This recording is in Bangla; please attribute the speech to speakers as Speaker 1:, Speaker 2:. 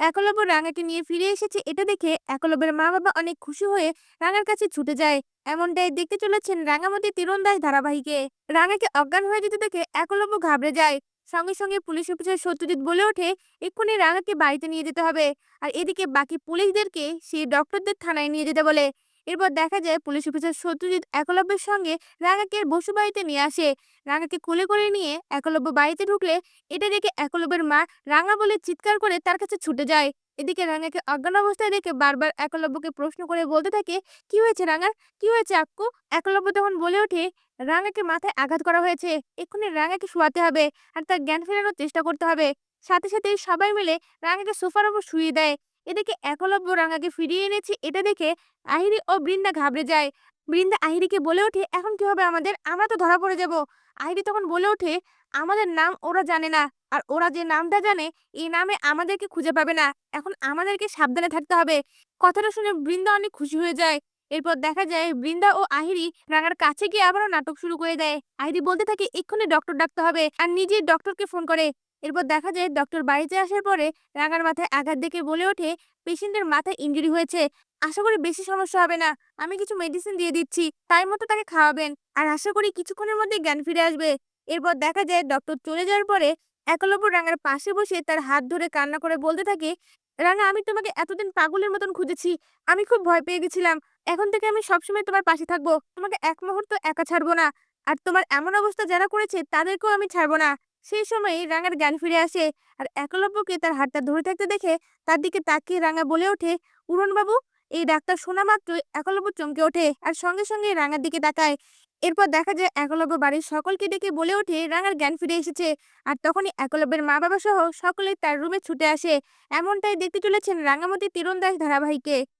Speaker 1: একলব্য রাঙাকে নিয়ে ফিরে এসেছে। এটা দেখে একলব্যের মা বাবা অনেক খুশি হয়ে রাঙার কাছে ছুটে যায়। এমনটাই দেখতে চলেছেন রাঙামতি তীরন্দাজ ধারাবাহিকে। রাঙাকে অজ্ঞান হয়ে যেতে দেখে একলব্য ঘাবড়ে যায়। সঙ্গে সঙ্গে পুলিশ অফিসার সত্যজিৎ বলে ওঠে, এক্ষুনি রাঙাকে বাড়িতে নিয়ে যেতে হবে। আর এদিকে বাকি পুলিশদেরকে সেই ডক্টরদের থানায় নিয়ে যেতে বলে। এরপর দেখা যায় পুলিশ অফিসার সত্যজিৎ একলব্যের সঙ্গে রাঙাকে বসু বাড়িতে নিয়ে আসে। রাঙাকে কোলে করে নিয়ে একলব্য বাড়িতে ঢুকলে এটা দেখে একলব্যের মা রাঙা বলে চিৎকার করে তার কাছে ছুটে যায়। এদিকে রাঙাকে অজ্ঞান অবস্থায় দেখে বারবার একলব্যকে প্রশ্ন করে বলতে থাকে, কি হয়েছে রাঙার কি হয়েছে আক্কু? একলব্য তখন বলে ওঠে, রাঙাকে মাথায় আঘাত করা হয়েছে। এক্ষুনি রাঙাকে শোয়াতে হবে আর তার জ্ঞান ফেরানোর চেষ্টা করতে হবে। সাথে সাথে সবাই মিলে রাঙাকে সোফার উপর শুয়ে দেয়। এদিকে একলব্য রাঙাকে ফিরিয়ে এনেছে, এটা দেখে আহিরি ও বৃন্দা ঘাবড়ে যায়। বৃন্দা আহিরিকে বলে ওঠে, এখন কি হবে আমাদের? আমরা তো ধরা পড়ে যাব। আহিরি তখন বলে ওঠে, আমাদের নাম ওরা জানে না, আর ওরা যে নামটা জানে, এই নামে আমাদেরকে খুঁজে পাবে না। এখন আমাদেরকে সাবধানে থাকতে হবে। কথাটা শুনে বৃন্দা অনেক খুশি হয়ে যায়। এরপর দেখা যায় বৃন্দা ও আহিরি রাঙার কাছে গিয়ে আবারও নাটক শুরু করে দেয়। আহিরি বলতে থাকে, এক্ষুনি ডক্টর ডাকতে হবে। আর নিজেই ডক্টরকে ফোন করে এরপর দেখা যায় ডক্টর বাড়িতে আসার পরে রাঙার মাথায় আঘাত দেখে বলে ওঠে পেশেন্টের মাথায় ইনজুরি হয়েছে। আশা করি বেশি সমস্যা হবে না। আমি কিছু মেডিসিন দিয়ে দিচ্ছি। তাই মতো তাকে খাওয়াবেন। আর আশা করি কিছুক্ষণের মধ্যে জ্ঞান ফিরে আসবে। এরপর দেখা যায় ডক্টর চলে যাওয়ার পরে একলব্য রাঙার পাশে বসে তার হাত ধরে কান্না করে বলতে থাকে, রাঙা, আমি তোমাকে এতদিন পাগলের মতন খুঁজেছি। আমি খুব ভয় পেয়ে গেছিলাম। এখন থেকে আমি সবসময় তোমার পাশে থাকব। তোমাকে এক মুহূর্ত একা ছাড়বো না। আর তোমার এমন অবস্থা যারা করেছে তাদেরকেও আমি ছাড়বো না। সেই সময়ই রাঙার জ্ঞান ফিরে আসে। আর একলব্যকে তার হাতটা ধরে থাকতে দেখে তার দিকে তাকিয়ে রাঙা বলে ওঠে উড়ন বাবু এই ডাক্তার শোনা মাত্রই একলব্য চমকে ওঠে। আর সঙ্গে সঙ্গে রাঙার দিকে তাকায়। এরপর দেখা যায় একলব্য বাড়ির সকলকে ডেকে বলে ওঠে, রাঙার জ্ঞান ফিরে এসেছে। আর তখনই একলব্যের মা বাবা সহ সকলে তার রুমে ছুটে আসে। এমনটাই দেখতে চলেছেন রাঙামতি তীরন্দাজ ধারাবাহিকে।